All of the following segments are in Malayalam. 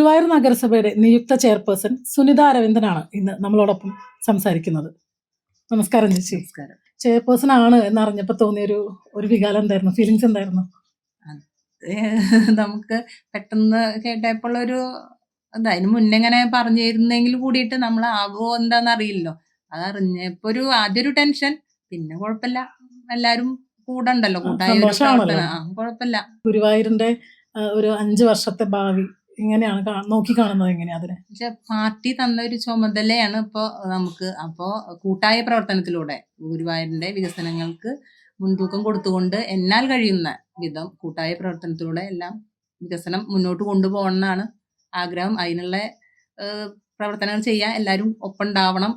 ഗുരുവായൂർ നഗരസഭയുടെ നിയുക്ത ചെയർപേഴ്സൺ സുനിത അരവിന്ദനാണ് ഇന്ന് നമ്മളോടൊപ്പം സംസാരിക്കുന്നത്. നമസ്കാരം ചേച്ചി. നമസ്കാരം. ചെയർപേഴ്സൺ ആണ് എന്നറിഞ്ഞപ്പോൾ തോന്നിയൊരു ഒരു ഒരു വികാരം എന്തായിരുന്നു? ഫീലിങ്സ് എന്തായിരുന്നു? നമുക്ക് പെട്ടെന്ന് കേട്ടപ്പോൾ ഒരു എന്താ അതിന് മുന്നേ ഇങ്ങനെ പറഞ്ഞിരുന്നെങ്കിൽ കൂടിയിട്ട് നമ്മൾ ആവോ എന്താന്ന് അറിയില്ലോ അതറിഞ്ഞപ്പോ ഒരു ആദ്യൊരു ഒരു ടെൻഷൻ പിന്നെ കുഴപ്പമില്ല. എല്ലാരും കൂടെ ഉണ്ടല്ലോ. കൂട്ടായ. കുഴപ്പമില്ല. ഗുരുവായൂരിന്റെ ഒരു അഞ്ചു വർഷത്തെ ഭാവി ഇങ്ങനെയാണ് കാ- നോക്കി കാണുന്നത് എങ്ങനെയാ അതിനെ? പക്ഷെ പാർട്ടി തന്ന ഒരു ചുമതലയാണ് ഇപ്പോ നമുക്ക് അപ്പോൾ കൂട്ടായ പ്രവർത്തനത്തിലൂടെ ഗുരുവായൂരിന്റെ വികസനങ്ങൾക്ക് മുൻതൂക്കം കൊടുത്തുകൊണ്ട് എന്നാൽ കഴിയുന്ന വിധം കൂട്ടായ പ്രവർത്തനത്തിലൂടെ എല്ലാം വികസനം മുന്നോട്ട് കൊണ്ടുപോകണം എന്നാണ് ആഗ്രഹം. അതിനുള്ള പ്രവർത്തനങ്ങൾ ചെയ്യാൻ എല്ലാവരും ഒപ്പം ഉണ്ടാവണം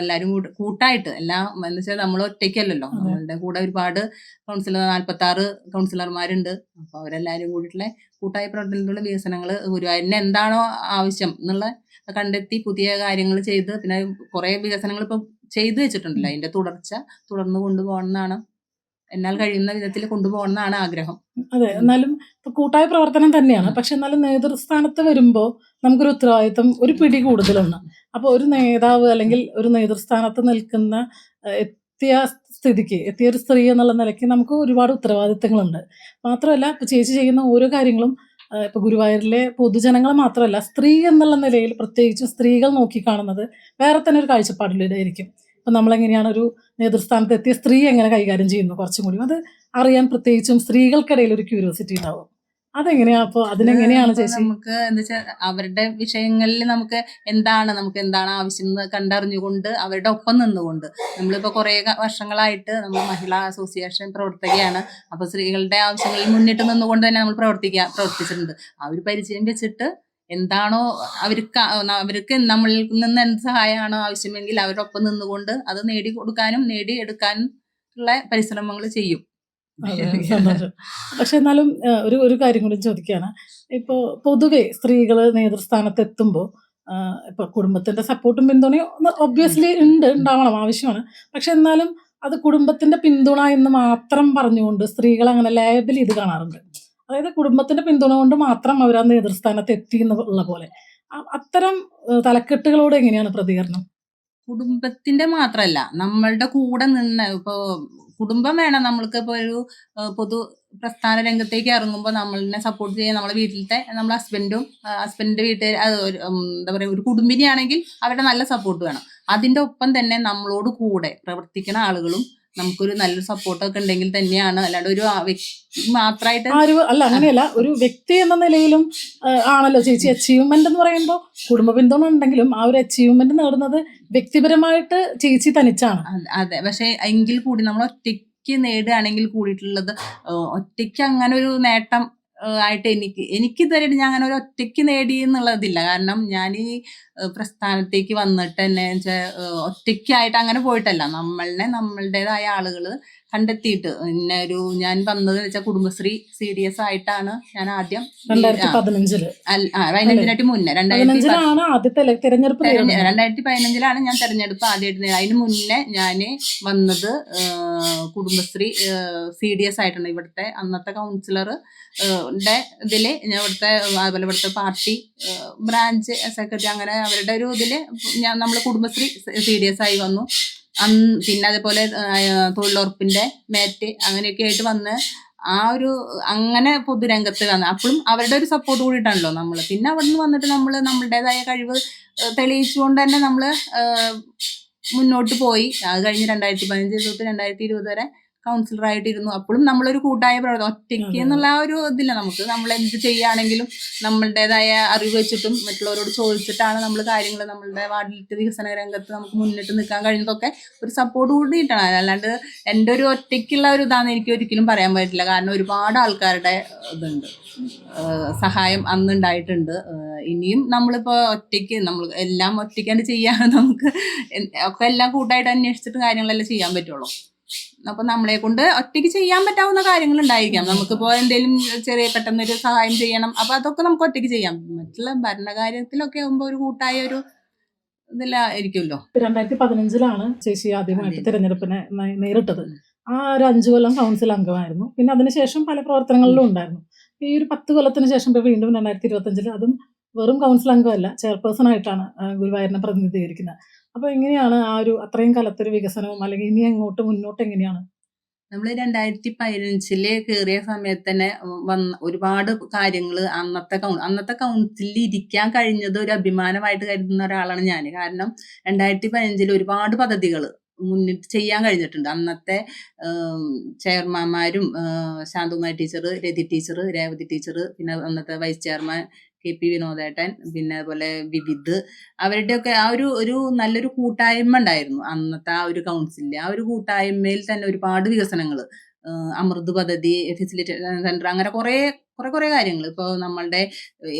എല്ലാവരും കൂടെ കൂട്ടായിട്ട്. എല്ലാം എന്ന് വെച്ചാൽ നമ്മൾ ഒറ്റയ്ക്കല്ലല്ലോ. നമ്മളുടെ കൂടെ ഒരുപാട് കൗൺസിലർ നാൽപ്പത്തി ആറ് കൗൺസിലർമാരുണ്ട് അപ്പൊ അവരെല്ലാവരും കൂടിയിട്ടുള്ള കൂട്ടായ പ്രവർത്തനത്തിലുള്ള വികസനങ്ങൾ ഗുരുവായൂരിന് എന്താണോ ആവശ്യം എന്നുള്ള കണ്ടെത്തി പുതിയ കാര്യങ്ങൾ ചെയ്ത് പിന്നെ കുറെ വികസനങ്ങൾ ഇപ്പൊ ചെയ്തു വെച്ചിട്ടുണ്ടല്ലോ. അതിന്റെ തുടർച്ച തുടർന്ന് കൊണ്ടുപോകണം എന്നാണ് എന്നാൽ കഴിയുന്ന വിധത്തിൽ കൊണ്ടുപോകണം എന്നാണ് ആഗ്രഹം. അതെ എന്നാലും ഇപ്പൊ കൂട്ടായ പ്രവർത്തനം തന്നെയാണ്. പക്ഷെ എന്നാലും നേതൃസ്ഥാനത്ത് വരുമ്പോ നമുക്കൊരു ഉത്തരവാദിത്വം ഒരു പിടി കൂടുതലുണ്ട്. അപ്പൊ ഒരു നേതാവ് അല്ലെങ്കിൽ ഒരു നേതൃസ്ഥാനത്ത് നിൽക്കുന്ന എത്തിയ സ്ഥിതിക്ക് എത്തിയ ഒരു സ്ത്രീ എന്നുള്ള നിലയ്ക്ക് നമുക്ക് ഒരുപാട് ഉത്തരവാദിത്തങ്ങളുണ്ട് മാത്രമല്ല ഇപ്പൊ ചേച്ചി ചെയ്യുന്ന ഓരോ കാര്യങ്ങളും ഇപ്പൊ ഗുരുവായൂരിലെ പൊതുജനങ്ങൾ മാത്രമല്ല സ്ത്രീ എന്നുള്ള നിലയിൽ പ്രത്യേകിച്ചും സ്ത്രീകൾ നോക്കിക്കാണുന്നത് വേറെ തന്നെ ഒരു കാഴ്ചപ്പാടിലൂടെ ആയിരിക്കും. ഇപ്പൊ നമ്മളെങ്ങനെയാണ് ഒരു നേതൃസ്ഥാനത്ത് എത്തിയ സ്ത്രീ എങ്ങനെ കൈകാര്യം ചെയ്യുന്നു കുറച്ചും കൂടി? അത് അറിയാൻ പ്രത്യേകിച്ചും സ്ത്രീകൾക്കിടയിൽ ഒരു ക്യൂരിയോസിറ്റി ഉണ്ടാവും. അതെങ്ങനെയാ? അപ്പൊ അതിനെങ്ങനെയാണ് ചേച്ചി? നമുക്ക് എന്താ വെച്ചാൽ അവരുടെ വിഷയങ്ങളിൽ നമുക്ക് എന്താണ് നമുക്ക് എന്താണ് ആവശ്യം എന്ന് കണ്ടറിഞ്ഞുകൊണ്ട് അവരുടെ ഒപ്പം നിന്നുകൊണ്ട്. നമ്മളിപ്പോ കുറെ വർഷങ്ങളായിട്ട് നമ്മൾ മഹിളാ അസോസിയേഷൻ പ്രവർത്തകയാണ്. അപ്പൊ സ്ത്രീകളുടെ ആവശ്യങ്ങളിൽ മുന്നിട്ട് നിന്നുകൊണ്ട് തന്നെ നമ്മൾ പ്രവർത്തിക്കുക പ്രവർത്തിച്ചിട്ടുണ്ട്. ആ ഒരു പരിചയം വെച്ചിട്ട് എന്താണോ അവർക്ക് അവർക്ക് നമ്മളിൽ നിന്ന് എന്ത് സഹായമാണോ ആവശ്യമെങ്കിൽ അവരൊപ്പം നിന്നുകൊണ്ട് അത് നേടി കൊടുക്കാനും നേടിയെടുക്കാനും ഉള്ള പരിശ്രമങ്ങൾ ചെയ്യും. പക്ഷെ എന്നാലും ഒരു ഒരു കാര്യം കൂടി ചോദിക്കുകയാണ് ഇപ്പോൾ പൊതുവെ സ്ത്രീകൾ നേതൃസ്ഥാനത്ത് എത്തുമ്പോൾ ഇപ്പൊ കുടുംബത്തിന്റെ സപ്പോർട്ടും പിന്തുണയും ഒബ്വിയസ്ലി ഉണ്ട് ഉണ്ടാവണം ആവശ്യമാണ്. പക്ഷെ എന്നാലും അത് കുടുംബത്തിന്റെ പിന്തുണ എന്ന് മാത്രം പറഞ്ഞുകൊണ്ട് സ്ത്രീകൾ അങ്ങനെ ലേബൽ ചെയ്ത് കാണാറുണ്ട്. അതായത് കുടുംബത്തിന്റെ പിന്തുണ കൊണ്ട് മാത്രം അവർ ആ നേതൃസ്ഥാനത്ത് എത്തി എന്നുള്ള പോലെ. അത്തരം തലക്കെട്ടുകളോട് എങ്ങനെയാണ് പ്രതികരണം? കുടുംബത്തിന്റെ മാത്രല്ല നമ്മളുടെ കൂടെ നിന്ന് ഇപ്പൊ കുടുംബം വേണം. നമ്മൾക്ക് ഇപ്പൊ ഒരു പൊതു പ്രസ്ഥാന രംഗത്തേക്ക് ഇറങ്ങുമ്പോൾ നമ്മളിനെ സപ്പോർട്ട് ചെയ്യാൻ നമ്മളെ വീട്ടിലത്തെ നമ്മളെ ഹസ്ബൻഡും ഹസ്ബൻഡിന്റെ വീട്ടിൽ എന്താ പറയുക ഒരു കുടുംബിനിയാണെങ്കിൽ അവരുടെ നല്ല സപ്പോർട്ട് വേണം. അതിന്റെ ഒപ്പം തന്നെ നമ്മളോട് കൂടെ പ്രവർത്തിക്കുന്ന ആളുകളും നമുക്കൊരു നല്ലൊരു സപ്പോർട്ടൊക്കെ ഉണ്ടെങ്കിൽ തന്നെയാണ്. അല്ലാണ്ട് ഒരു വ്യക്തി മാത്രമായിട്ട് അല്ല അങ്ങനെയല്ല. ഒരു വ്യക്തി എന്ന നിലയിലും ആണല്ലോ ചേച്ചി. അച്ചീവ്മെന്റ് എന്ന് പറയുമ്പോൾ കുടുംബ പിന്തുണ ഉണ്ടെങ്കിലും ആ ഒരു അച്ചീവ്മെന്റ് നേടുന്നത് വ്യക്തിപരമായിട്ട് ചേച്ചി തനിച്ചാണ്. അതെ, പക്ഷെ എങ്കിൽ കൂടി നമ്മൾ ഒറ്റയ്ക്ക് നേടുകയാണെങ്കിൽ കൂടിയിട്ടുള്ളത് ഒറ്റയ്ക്ക് അങ്ങനെ ഒരു നേട്ടം ആയിട്ട് എനിക്ക് എനിക്ക് ഇതുവരെ ഞാൻ അങ്ങനെ ഒരു ഒറ്റയ്ക്ക് നേടി എന്നുള്ളതില്ല. കാരണം ഞാൻ ഈ പ്രസ്ഥാനത്തേക്ക് വന്നിട്ട് തന്നെ വെച്ചാൽ ഒറ്റയ്ക്കായിട്ട് അങ്ങനെ പോയിട്ടല്ല. നമ്മളിനെ നമ്മളുടേതായ ആളുകൾ കണ്ടെത്തിയിട്ട്. പിന്നെ ഒരു ഞാൻ വന്നത് വെച്ചാൽ കുടുംബശ്രീ സി ഡി എസ് ആയിട്ടാണ് ഞാൻ ആദ്യം രണ്ടായിരത്തി പതിനഞ്ചിൽ. പതിനഞ്ചിനായിട്ട് മുന്നേ. രണ്ടായിരത്തി രണ്ടായിരത്തി പതിനഞ്ചിലാണ് ഞാൻ തെരഞ്ഞെടുപ്പ് ആദ്യമായിട്ട് അതിന് മുന്നേ ഞാൻ വന്നത് കുടുംബശ്രീ സി ഡി എസ് ആയിട്ടാണ്. ഇവിടുത്തെ അന്നത്തെ കൗൺസിലർ ഇതിൽ ഞാൻ ഇവിടുത്തെ അതുപോലെ ഇവിടുത്തെ പാർട്ടി ബ്രാഞ്ച് സെക്രട്ടറി അങ്ങനെ അവരുടെ ഒരു ഇതിൽ ഞാൻ നമ്മൾ കുടുംബശ്രീ സി ഡി എസ് ആയി വന്നു. അന്ന് പിന്നെ അതേപോലെ തൊഴിലുറപ്പിന്റെ മേറ്റ് അങ്ങനെയൊക്കെ ആയിട്ട് വന്ന് ആ ഒരു അങ്ങനെ പൊതുരംഗത്ത് വന്ന്. അപ്പോഴും അവരുടെ ഒരു സപ്പോർട്ട് കൂടിയിട്ടാണല്ലോ നമ്മൾ പിന്നെ അവിടെ നിന്ന് വന്നിട്ട് നമ്മൾ നമ്മളുടേതായ കഴിവ് തെളിയിച്ചുകൊണ്ട് തന്നെ നമ്മൾ മുന്നോട്ട് പോയി. അത് കഴിഞ്ഞ് രണ്ടായിരത്തി പതിനഞ്ച് തൊട്ട് രണ്ടായിരത്തി ഇരുപത് വരെ കൗൺസിലർ ഇരുന്നു അപ്പോഴും നമ്മളൊരു കൂട്ടായ പ്രവർത്തനം ഒറ്റയ്ക്ക് എന്നുള്ള ആ ഒരു ഇതില്ല നമുക്ക്. നമ്മൾ എന്ത് ചെയ്യുകയാണെങ്കിലും നമ്മളുടേതായ അറിവ് വെച്ചിട്ടും മറ്റുള്ളവരോട് ചോദിച്ചിട്ടാണ് നമ്മൾ കാര്യങ്ങൾ നമ്മളുടെ വാർഡിലത്തെ വികസന രംഗത്ത് നമുക്ക് മുന്നിട്ട് നിൽക്കാൻ കഴിഞ്ഞതൊക്കെ ഒരു സപ്പോർട്ട് കൂടിയിട്ടാണ് അല്ലാണ്ട് എന്റെ ഒരു ഒറ്റയ്ക്കുള്ള ഒരു ഇതാന്ന് എനിക്ക് ഒരിക്കലും പറയാൻ പറ്റില്ല. കാരണം ഒരുപാട് ആൾക്കാരുടെ ഇതുണ്ട്. സഹായം അന്ന് ഉണ്ടായിട്ടുണ്ട്. ഏഹ് ഇനിയും നമ്മളിപ്പോൾ ഒറ്റയ്ക്ക് നമ്മൾ എല്ലാം ഒറ്റയ്ക്കാണ്ട് ചെയ്യാൻ നമുക്ക് ഒക്കെ എല്ലാം കൂട്ടായിട്ട് അന്വേഷിച്ചിട്ട് കാര്യങ്ങളെല്ലാം ചെയ്യാൻ പറ്റുള്ളൂ. അപ്പൊ നമ്മളെ കൊണ്ട് ഒറ്റയ്ക്ക് ചെയ്യാൻ പറ്റാവുന്ന കാര്യങ്ങൾ ഉണ്ടായിരിക്കാം നമുക്കിപ്പോ എന്തെങ്കിലും ചെറിയ പെട്ടെന്നൊരു സഹായം ചെയ്യണം. അപ്പൊ അതൊക്കെ നമുക്ക് ഒറ്റയ്ക്ക് ചെയ്യാം. മറ്റുള്ള ഭരണകാര്യത്തിലൊക്കെ ആകുമ്പോ ഒരു കൂട്ടായ ഒരു ഇതിലായിരിക്കുമല്ലോ രണ്ടായിരത്തി പതിനഞ്ചിലാണ് ചേച്ചി ആദ്യമായിട്ട്. തിരഞ്ഞെടുപ്പിനെ നേരിട്ടത്. ആ ഒരു അഞ്ചു കൊല്ലം കൗൺസിൽ അംഗമായിരുന്നു. പിന്നെ അതിനുശേഷം പല പ്രവർത്തനങ്ങളിലും ഉണ്ടായിരുന്നു. ഈ ഒരു പത്ത് കൊല്ലത്തിന് ശേഷം ഇപ്പൊ വീണ്ടും രണ്ടായിരത്തി ഇരുപത്തി അഞ്ചിൽ അതും വെറും കൗൺസിൽ അംഗമല്ല ചെയർപേഴ്സൺ ആയിട്ടാണ് ഗുരുവായൂരിനെ പ്രതിനിധീകരിക്കുന്നത്. അപ്പോൾ എങ്ങനെയാണ് ആ ഒരു അത്രയും കാലത്തൊരു വികസനവും അല്ലെങ്കിൽ ഇനി അങ്ങോട്ട് മുന്നോട്ട് എങ്ങനെയാണ്? നമ്മൾ രണ്ടായിരത്തി പതിനഞ്ചിൽ കയറിയ സമയത്ത് തന്നെ വന്ന ഒരുപാട് കാര്യങ്ങൾ അന്നത്തെ കൗ അന്നത്തെ കൗൺസിലിൽ ഇരിക്കാൻ കഴിഞ്ഞത് ഒരു അഭിമാനമായിട്ട് കരുതുന്ന ഒരാളാണ് ഞാൻ കാരണം രണ്ടായിരത്തി പതിനഞ്ചിൽ ഒരുപാട് പദ്ധതികൾ മുന്നിട്ട് ചെയ്യാൻ കഴിഞ്ഞിട്ടുണ്ട്. അന്നത്തെ ചെയർമാൻമാരും Shanthakumari teacher Rathi teacher Revathi teacher പിന്നെ അന്നത്തെ വൈസ് ചെയർമാൻ കെ പി വിനോദേട്ടൻ പിന്നെ അതുപോലെ വിവിധ്. അവരുടെയൊക്കെ ആ ഒരു ഒരു നല്ലൊരു കൂട്ടായ്മ ഉണ്ടായിരുന്നു. അന്നത്തെ ആ ഒരു കൗൺസിലിൽ ആ ഒരു കൂട്ടായ്മയിൽ തന്നെ ഒരുപാട് വികസനങ്ങൾ അമൃത് പദ്ധതി ഫെസിലിറ്റേഷൻ സെന്റർ അങ്ങനെ കുറെ കുറെ കുറെ കാര്യങ്ങൾ ഇപ്പോൾ നമ്മളുടെ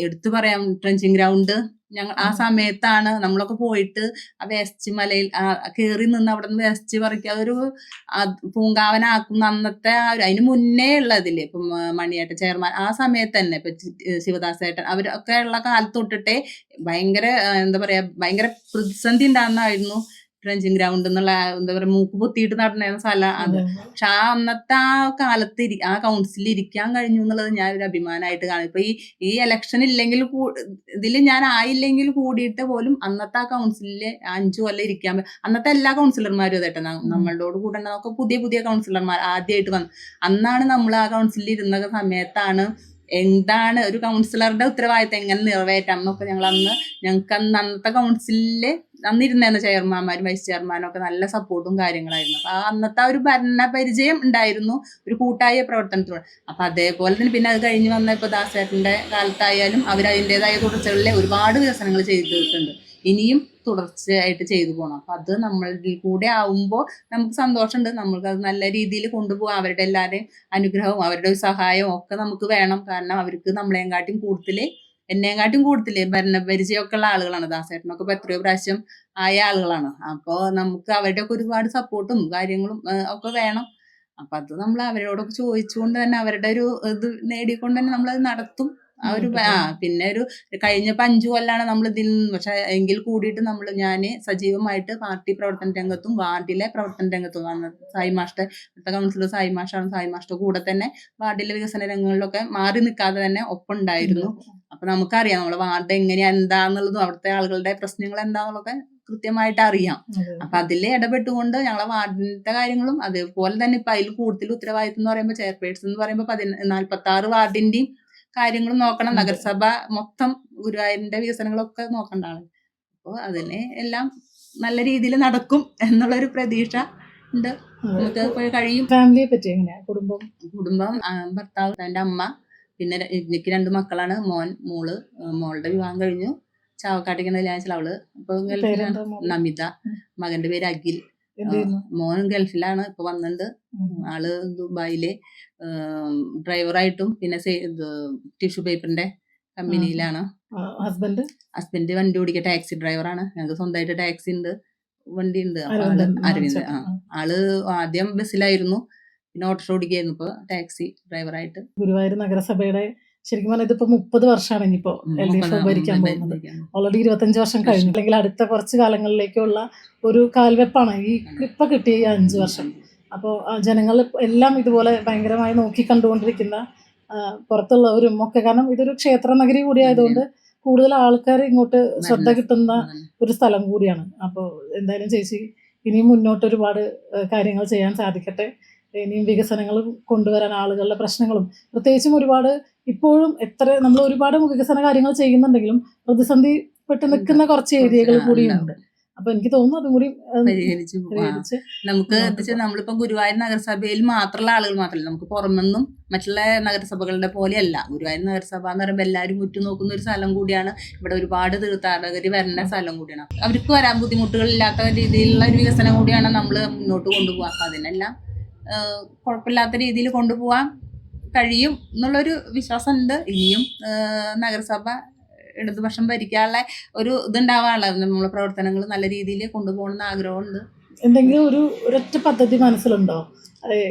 എടുത്തു പറയാം ട്രഞ്ചിങ് ഗ്രൗണ്ട്. ഞങ്ങൾ ആ സമയത്താണ് നമ്മളൊക്കെ പോയിട്ട് ആ വേസ്റ്റ് മലയിൽ കയറി നിന്ന് അവിടെ നിന്ന് വേസ്റ്റ് പറിക്കുക അതൊരു പൂങ്കാവനാക്കുന്ന അന്നത്തെ ആ ഒരു അതിന് മുന്നേ ഉള്ളതില്ലേ ഇപ്പം മണിയേട്ട മണിയേട്ടൻ ചെയർമാൻ ആ സമയത്ത് തന്നെ ഇപ്പൊ ശിവദാസേട്ടൻ അവരൊക്കെ ഉള്ള കാലത്ത് തൊട്ടിട്ടേ ഭയങ്കര എന്താ പറയാ ഭയങ്കര പ്രതിസന്ധി ഉണ്ടാകുന്നതായിരുന്നു. ട്രെഞ്ചിങ് ഗ്രൗണ്ട് എന്നുള്ള എന്താ പറയുക മൂക്ക് പൊത്തിയിട്ട് നടന്ന സ്ഥലം അത്. പക്ഷെ ആ അന്നത്തെ ആ കാലത്ത് ആ കൗൺസിലിൽ ഇരിക്കാൻ കഴിഞ്ഞു എന്നുള്ളത് ഞാൻ ഒരു അഭിമാനമായിട്ട് കാണും. ഇപ്പൊ ഈ ഈ ഇലക്ഷൻ ഇല്ലെങ്കിൽ ഇതിൽ ഞാൻ ആയില്ലെങ്കിൽ കൂടിയിട്ട് പോലും അന്നത്തെ ആ കൗൺസിലിൽ അഞ്ചു കൊല്ലം ഇരിക്കാൻ അന്നത്തെ എല്ലാ കൗൺസിലർമാരും അതേട്ടെ നമ്മളോട് കൂടെ ഒക്കെ പുതിയ പുതിയ കൗൺസിലർമാർ ആദ്യമായിട്ട് വന്നു. അന്നാണ് നമ്മൾ ആ കൗൺസിലിൽ ഇരുന്ന സമയത്താണ് എന്താണ് ഒരു കൗൺസിലറുടെ ഉത്തരവാദിത്തം എങ്ങനെ നിറവേറ്റാം എന്നൊക്കെ ഞങ്ങൾ അന്ന് ഞങ്ങൾക്ക് അന്ന് അന്നത്തെ കൗൺസിലിൽ അന്നിരുന്ന ചെയർമാൻമാരും വൈസ് ചെയർമാനും ഒക്കെ നല്ല സപ്പോർട്ടും കാര്യങ്ങളായിരുന്നു. അപ്പൊ ആ അന്നത്തെ ആ ഒരു ഭരണ പരിചയം ഉണ്ടായിരുന്നു ഒരു കൂട്ടായ പ്രവർത്തനത്തിലൂടെ. അപ്പൊ അതേപോലെ തന്നെ പിന്നെ അത് കഴിഞ്ഞ് വന്ന ഇപ്പൊ ദാസേട്ടന്റെ കാലത്തായാലും അവർ അതിന്റെതായ തുടർച്ചകളിലെ ഒരുപാട് വികസനങ്ങൾ ചെയ്തിട്ടുണ്ട്. ഇനിയും തുടർച്ചയായിട്ട് ചെയ്തു പോകണം അപ്പൊ അത് നമ്മളിൽ കൂടെ ആവുമ്പോൾ നമുക്ക് സന്തോഷമുണ്ട്. നമ്മൾക്ക് അത് നല്ല രീതിയിൽ കൊണ്ടുപോകാം. അവരുടെ എല്ലാവരുടെയും അനുഗ്രഹവും അവരുടെ സഹായവും ഒക്കെ നമുക്ക് വേണം. കാരണം അവർക്ക് നമ്മളെയും കാട്ടിയും കൂടുതൽ എന്നെയും കാട്ടിയും ഭരണ പരിചയമൊക്കെ ഉള്ള ആളുകളാണ് ദാസേട്ടനൊക്കെ ഇപ്പൊ എത്രയോ പ്രാവശ്യം ആയ ആളുകളാണ്. അപ്പോൾ നമുക്ക് അവരുടെ ഒക്കെ ഒരുപാട് സപ്പോർട്ടും കാര്യങ്ങളും ഒക്കെ വേണം. അപ്പൊ അത് നമ്മൾ അവരോടൊക്കെ ചോദിച്ചുകൊണ്ട് തന്നെ അവരുടെ ഒരു ഇത് നേടിക്കൊണ്ട് തന്നെ നമ്മളത് നടത്തും. ആ ഒരു ആ പിന്നെ ഒരു കഴിഞ്ഞ അഞ്ചു കൊല്ലാണ് നമ്മൾ ഇതിൽ നിന്ന് പക്ഷെ എങ്കിൽ കൂടിയിട്ട് നമ്മൾ ഞാൻ സജീവമായിട്ട് പാർട്ടി പ്രവർത്തന രംഗത്തും വാർഡിലെ പ്രവർത്തന രംഗത്തും സായി മാഷ്ട ഇവിടുത്തെ കൗൺസിലർ സായി മാഷാണ്. സായി മാഷ്ടെ കൂടെ തന്നെ വാർഡിലെ വികസന രംഗങ്ങളിലൊക്കെ മാറി നിൽക്കാതെ തന്നെ ഒപ്പം ഉണ്ടായിരുന്നു അപ്പൊ നമുക്കറിയാം നമ്മളെ വാർഡ് എങ്ങനെയാ എന്താന്നുള്ളതും അവിടുത്തെ ആളുകളുടെ പ്രശ്നങ്ങൾ എന്താന്നുള്ളതൊക്കെ കൃത്യമായിട്ട് അറിയാം. അപ്പൊ അതിൽ ഇടപെട്ടുകൊണ്ട് ഞങ്ങളെ വാർഡിന്റെ കാര്യങ്ങളും അതേപോലെ തന്നെ ഇപ്പൊ അതിൽ കൂടുതൽ ഉത്തരവാദിത്തം എന്ന് പറയുമ്പോൾ ചെയർപേഴ്സൺ എന്ന് പറയുമ്പോൾ പതിന നാൽപ്പത്തി ആറ് വാർഡിന്റെയും കാര്യങ്ങളും നോക്കണം. നഗരസഭ മൊത്തം ഗുരുവായൂരിന്റെ വികസനങ്ങളൊക്കെ നോക്കണ്ടാണ് അപ്പോൾ അതിന് എല്ലാം നല്ല രീതിയിൽ നടക്കും എന്നുള്ളൊരു പ്രതീക്ഷ ഉണ്ട്. നമുക്ക് കഴിയും. ഫാമിലിയെ പറ്റി എങ്ങനെയാ? കുടുംബം? കുടുംബം ഭർത്താവ് എന്റെ അമ്മ പിന്നെ എനിക്ക് രണ്ട് മക്കളാണ്. മോൻ മോൾ മോളുടെ വിവാഹം കഴിഞ്ഞു. ചാവക്കാട്ടേക്ക് കല്യാണിച്ചാൽ അവൾ. ഇപ്പൊ ഗൾഫിലാണ്. നമിത. മകന്റെ പേര് അഖിൽ. മോൻ ഗൾഫിലാണ്. ഇപ്പൊ വന്നിട്ടുണ്ട്. ആൾ ദുബായിലെ ഡ്രൈവറായിട്ടും പിന്നെ ടിഷ്യൂ പേപ്പറിന്റെ കമ്പനിയിലാണ്. ഹസ്ബൻഡ്? ഹസ്ബൻഡ് വണ്ടി ഓടിക്കുക ടാക്സി ഡ്രൈവറാണ്. ഞങ്ങൾക്ക് സ്വന്തമായിട്ട് ടാക്സി ഉണ്ട് വണ്ടി ഉണ്ട്. അപ്പൊ ആൾ അരവിന്ദ്. ആ ആൾ ആദ്യം ബസ്സിലായിരുന്നു. പിന്നെ ഓട്ടോ ഓടിക്കുകയായിരുന്നു ഇപ്പൊ ടാക്സി ഡ്രൈവറായിട്ട്. ഗുരുവായൂർ നഗരസഭയുടെ ശരിക്കും പറഞ്ഞാൽ ഇതിപ്പോ മുപ്പത് വർഷമാണ് ഇനിയിപ്പോ എൽ ഡി എഫ് ഭരിക്കാൻ പോകുന്നത്. ഓൾറെഡി ഇരുപത്തഞ്ച് വർഷം കഴിഞ്ഞു. അല്ലെങ്കിൽ അടുത്ത കുറച്ച് കാലങ്ങളിലേക്കുള്ള ഒരു കാൽവെപ്പാണ് ഈ ഇപ്പൊ കിട്ടിയ ഈ അഞ്ച് വർഷം. അപ്പോൾ ജനങ്ങൾ എല്ലാം ഇതുപോലെ ഭയങ്കരമായി നോക്കി കണ്ടുകൊണ്ടിരിക്കുന്ന പുറത്തുള്ളവരും ഒക്കെ കാരണം ഇതൊരു ക്ഷേത്ര നഗരി കൂടി ആയതുകൊണ്ട് കൂടുതൽ ആൾക്കാർ ഇങ്ങോട്ട് ശ്രദ്ധ കിട്ടുന്ന ഒരു സ്ഥലം കൂടിയാണ്. അപ്പോൾ എന്തായാലും ചേച്ചി ഇനിയും മുന്നോട്ട് ഒരുപാട് കാര്യങ്ങൾ ചെയ്യാൻ സാധിക്കട്ടെ. ഇനിയും വികസനങ്ങൾ കൊണ്ടുവരാൻ ആളുകളുടെ പ്രശ്നങ്ങളും. പ്രത്യേകിച്ചും ഒരുപാട് ഇപ്പോഴും എത്ര നമ്മൾ ഒരുപാട് വികസന കാര്യങ്ങൾ ചെയ്യുന്നുണ്ടെങ്കിലും പ്രതിസന്ധി പെട്ട് നിൽക്കുന്ന കുറച്ച് ഏരിയകൾ കൂടിയുണ്ട്. അപ്പൊ എനിക്ക് തോന്നുന്നു അതും കൂടി പരിഹരിച്ചു നമുക്ക് എന്താ നമ്മളിപ്പോ ഗുരുവായൂർ നഗരസഭയിൽ മാത്രമുള്ള ആളുകൾ മാത്രമല്ല നമുക്ക് പുറമെന്നും മറ്റുള്ള നഗരസഭകളുടെ പോലെയല്ല. ഗുരുവായൂർ നഗരസഭ എന്ന് പറയുമ്പോൾ എല്ലാവരും ഉറ്റുനോക്കുന്ന ഒരു സ്ഥലം കൂടിയാണ്. ഇവിടെ ഒരുപാട് തീർത്ഥാടകർ വരുന്ന സ്ഥലം കൂടിയാണ്. അവർക്ക് വരാൻ ബുദ്ധിമുട്ടുകൾ ഇല്ലാത്ത രീതിയിലുള്ള ഒരു വികസനം കൂടിയാണ് നമ്മൾ മുന്നോട്ട് കൊണ്ടുപോകുക അപ്പൊ അതിനെല്ലാം കുഴപ്പമില്ലാത്ത രീതിയിൽ കൊണ്ടുപോകാൻ കഴിയും എന്നുള്ളൊരു വിശ്വാസം ഉണ്ട് ഇനിയും നഗരസഭ ഇടതുപക്ഷം ഭരിക്കാനുള്ള ഒരു ഇതുണ്ടാവാനുള്ള നമ്മളെ പ്രവർത്തനങ്ങൾ നല്ല രീതിയിൽ കൊണ്ടുപോകണമെന്ന് ആഗ്രഹമുണ്ട്. എന്തെങ്കിലും ഒരു ഒരൊറ്റ പദ്ധതി മനസ്സിലുണ്ടോ?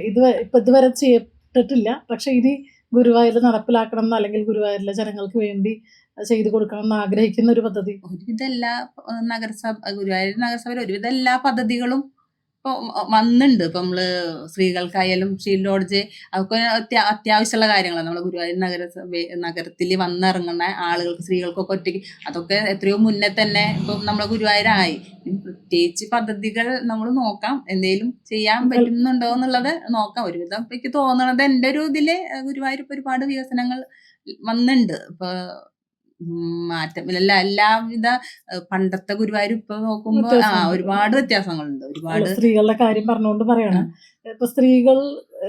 ഇത് ഇപ്പൊ ഇതുവരെ ചെയ്തിട്ടില്ല പക്ഷെ ഇനി ഗുരുവായൂർ നടപ്പിലാക്കണം എന്ന് അല്ലെങ്കിൽ ഗുരുവായൂരിലെ ജനങ്ങൾക്ക് വേണ്ടി ചെയ്തു കൊടുക്കണം എന്ന് ആഗ്രഹിക്കുന്ന ഒരു പദ്ധതി. ഒരുവിധ എല്ലാ നഗരസഭ ഗുരുവായൂർ നഗരസഭയിൽ ഒരുവിധ എല്ലാ പദ്ധതികളും ഇപ്പൊ വന്നിട്ടുണ്ട് ഇപ്പം നമ്മൾ സ്ത്രീകൾക്കായാലും ഷീൽഡ് ലോഡ്ജ് അതൊക്കെ അത്യാ- അത്യാവശ്യമുള്ള കാര്യങ്ങളാണ് നമ്മുടെ ഗുരുവായൂർ നഗര നഗരത്തിൽ വന്നിറങ്ങുന്ന ആളുകൾക്ക് സ്ത്രീകൾക്കൊക്കെ ഒറ്റയ്ക്ക് അതൊക്കെ എത്രയോ മുന്നേ തന്നെ ഇപ്പം നമ്മളെ ഗുരുവായൂരായി. പ്രത്യേകിച്ച് പദ്ധതികൾ നമ്മൾ നോക്കാം. എന്തെങ്കിലും ചെയ്യാൻ പറ്റുന്നുണ്ടോ എന്നുള്ളത് നോക്കാം. ഒരുവിധം ഇപ്പൊ എനിക്ക് തോന്നണത് എന്റെ ഒരു ഇതിൽ ഗുരുവായൂർ ഒരുപാട് വികസനങ്ങൾ വന്നിട്ടുണ്ട് ഇപ്പൊ ഉം മാറ്റം. എല്ലാ എല്ലാവിധ പണ്ടത്തെ ഗുരുവായൂർ ഇപ്പൊ നോക്കുമ്പോ ആ. ഒരുപാട് വ്യത്യാസങ്ങളുണ്ട്. ഒരുപാട് സ്ത്രീകളുടെ കാര്യം പറഞ്ഞുകൊണ്ട് പറയണം. ഇപ്പൊ സ്ത്രീകൾ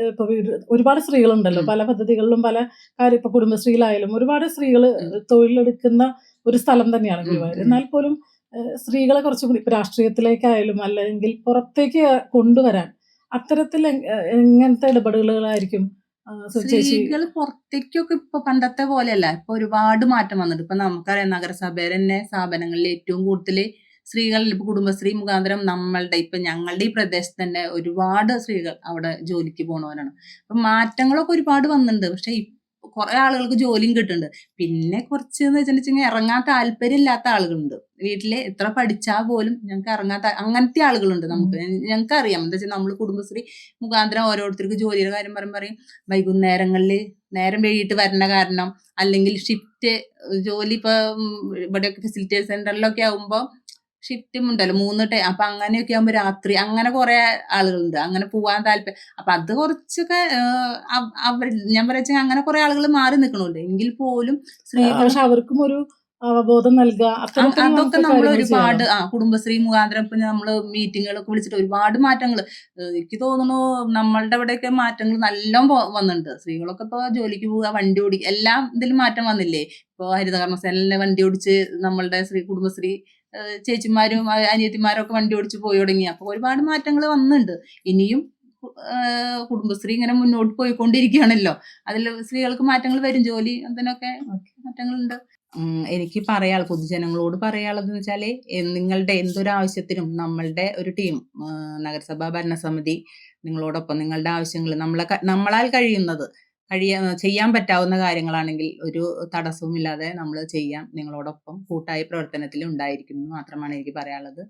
ഇപ്പൊ ഒരുപാട് സ്ത്രീകളുണ്ടല്ലോ. പല പദ്ധതികളിലും പല കാര്യം ഇപ്പൊ കുടുംബശ്രീയിലായാലും ഒരുപാട് സ്ത്രീകൾ തൊഴിലെടുക്കുന്ന ഒരു സ്ഥലം തന്നെയാണ് ഗുരുവായൂർ. എന്നാൽ പോലും സ്ത്രീകളെ കുറച്ചും കൂടി ഇപ്പൊ രാഷ്ട്രീയത്തിലേക്കായാലും അല്ലെങ്കിൽ പുറത്തേക്ക് കൊണ്ടുവരാൻ അത്തരത്തിൽ എങ്ങനത്തെ ഇടപെടലുകളായിരിക്കും സ്ത്രീകൾ പുറത്തേക്കൊക്കെ ഇപ്പൊ പണ്ടത്തെ പോലെയല്ല. ഇപ്പൊ ഒരുപാട് മാറ്റം വന്നിട്ട്. ഇപ്പൊ നമുക്കറിയാം നഗരസഭയിൽ തന്നെ സ്ഥാപനങ്ങളിൽ ഏറ്റവും കൂടുതൽ സ്ത്രീകൾ ഇപ്പൊ കുടുംബശ്രീ മുഖാന്തരം നമ്മളുടെ ഇപ്പൊ ഞങ്ങളുടെ ഈ പ്രദേശത്ത് തന്നെ ഒരുപാട് സ്ത്രീകൾ അവിടെ ജോലിക്ക് പോണവരാണ്. അപ്പൊ മാറ്റങ്ങളൊക്കെ ഒരുപാട് വന്നിട്ടുണ്ട്. പക്ഷെ കുറെ ആളുകൾക്ക് ജോലിയും കിട്ടുന്നുണ്ട്. പിന്നെ കുറച്ച് എന്ന് വെച്ചിട്ടുണ്ടെങ്കിൽ ഇറങ്ങാൻ താല്പര്യം ഇല്ലാത്ത ആളുകളുണ്ട്. വീട്ടിൽ എത്ര പഠിച്ചാൽ പോലും ഞങ്ങൾക്ക് ഇറങ്ങാൻ താ- അങ്ങനത്തെ ആളുകളുണ്ട് നമുക്ക്. ഞങ്ങൾക്ക് അറിയാം എന്താ വെച്ചാൽ നമ്മൾ കുടുംബശ്രീ മുഖാന്തരം ഓരോരുത്തർക്ക് ജോലിയുടെ കാര്യം പറയുമ്പോൾ പറയും വൈകുന്നേരങ്ങളിൽ നേരം വൈകിട്ട് വരണ കാരണം അല്ലെങ്കിൽ ഷിഫ്റ്റ് ജോലി ഇപ്പൊ ഇവിടെയൊക്കെ ഫെസിലിറ്റേഷൻ സെന്ററിലൊക്കെ ആകുമ്പോ ഷിഫ്റ്റും ഉണ്ടല്ലോ മൂന്ന് ടൈം അപ്പൊ അങ്ങനെയൊക്കെ ആകുമ്പോൾ രാത്രി അങ്ങനെ കുറെ ആളുകളുണ്ട് അങ്ങനെ പോവാൻ താല്പര്യം അപ്പൊ അത് കുറച്ചൊക്കെ അവർ ഞാൻ പറയാ അങ്ങനെ കുറെ ആളുകൾ മാറി നിൽക്കണുണ്ട് എങ്കിൽ പോലും സ്ത്രീകൾ അവർക്കും ഒരു അവബോധം നൽകുക അതൊക്കെ നമ്മൾ ഒരുപാട് ആ കുടുംബശ്രീ മുഖാന്തരം ഇപ്പൊ നമ്മൾ മീറ്റിങ്ങുകളൊക്കെ വിളിച്ചിട്ട് ഒരുപാട് മാറ്റങ്ങൾ എനിക്ക് തോന്നുന്നു നമ്മളുടെ ഇവിടെയൊക്കെ മാറ്റങ്ങൾ നല്ല വന്നിട്ടുണ്ട് സ്ത്രീകളൊക്കെ ഇപ്പൊ ജോലിക്ക് പോവുക വണ്ടി ഓടിക്കുക എല്ലാം ഇതിലും മാറ്റം വന്നില്ലേ? ഇപ്പൊ ഹരിതകർമ്മസേനയിലെ വണ്ടി ഓടിച്ച് നമ്മളുടെ ശ്രീ കുടുംബശ്രീ ചേച്ചിമാരും അനിയത്തിമാരും ഒക്കെ വണ്ടി ഓടിച്ച് പോയി തുടങ്ങി. അപ്പൊ ഒരുപാട് മാറ്റങ്ങൾ വന്നിട്ടുണ്ട് ഇനിയും കുടുംബശ്രീ ഇങ്ങനെ മുന്നോട്ട് പോയിക്കൊണ്ടിരിക്കുകയാണല്ലോ. അതിൽ സ്ത്രീകൾക്ക് മാറ്റങ്ങൾ വരും ജോലി അതിനൊക്കെ മാറ്റങ്ങളുണ്ട്. എനിക്ക് പറയാൾ പൊതുജനങ്ങളോട് പറയാനുള്ളത് വെച്ചാൽ നിങ്ങളുടെ എന്തൊരാവശ്യത്തിനും നമ്മളുടെ ഒരു ടീം നഗരസഭാ ഭരണസമിതി നിങ്ങളോടൊപ്പം നിങ്ങളുടെ ആവശ്യങ്ങൾ നമ്മളെ നമ്മളാൽ കഴിയുന്നത് കഴിയാ ചെയ്യാൻ പറ്റാവുന്ന കാര്യങ്ങളാണെങ്കിൽ ഒരു തടസ്സവും ഇല്ലാതെ നമ്മൾ ചെയ്യാം. നിങ്ങളോടൊപ്പം കൂട്ടായ പ്രവർത്തനത്തിൽ ഉണ്ടായിരിക്കും എന്ന് മാത്രമാണ് എനിക്ക് പറയാനുള്ളത്.